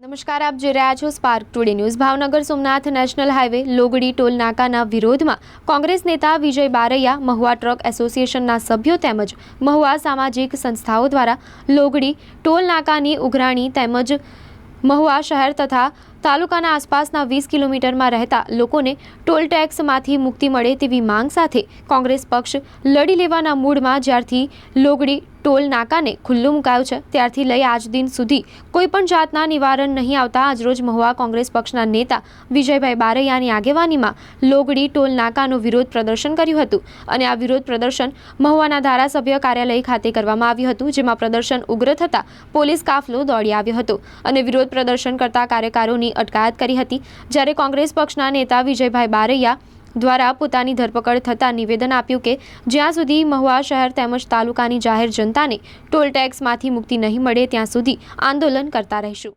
નમસ્કાર, આપ જોઈ રહ્યા છો Spark Today News Bhavnagar Somnath national highway Logdi toll નાકાના વિરોધમાં કોંગ્રેસ નેતા વિજય બારૈયા, મહુવા ટ્રક એસોસિએશનના સભ્યો તેમજ મહુવા સામાજિક સંસ્થાઓ દ્વારા લોગડી ટોલ નાકાની ઉઘરાણી તેમજ મહુવા શહેર તથા તાલુકાના આસપાસના વીસ કિલોમીટરમાં રહેતા લોકોને ટોલ ટેક્સમાંથી મુક્તિ મળે તેવી માંગ સાથે કોંગ્રેસ પક્ષ લડી લેવાના મૂડમાં જ્યારથી લોગડી ટોલ નાકાને ખુલ્લું મુકાયું છે. ત્યારથી લઈ આજ દિન સુધી કોઈ પણ જાતના નિવારણ નહીં આવતા. આજરોજ મહુવા કોંગ્રેસ પક્ષના નેતા વિજયભાઈ બારૈયાની આગેવાનીમાં લોગડી ટોલ નાકાનું વિરોધ પ્રદર્શન કર્યું હતું અને આ વિરોધ પ્રદર્શન મહુવાના ધારાસભ્ય કાર્યાલય ખાતે કરવામાં આવ્યું હતું, જેમાં પ્રદર્શન ઉગ્ર થતાં પોલીસ કાફલો દોડી આવ્યો હતો અને વિરોધ પ્રદર્શન કરતા કાર્યકરોની અટકાયત કરી હતી. જ્યારે કોંગ્રેસ પક્ષના નેતા વિજયભાઈ બારૈયા દ્વારા પોતાની ધરપકડ થતાં નિવેદન આપ્યું કે જ્યાં સુધી મહુવા શહેર તેમજ તાલુકાની જાહેર જનતાને ટોલ ટેક્સમાંથી મુક્તિ નહીં મળે, ત્યાં સુધી આંદોલન કરતા રહીશું.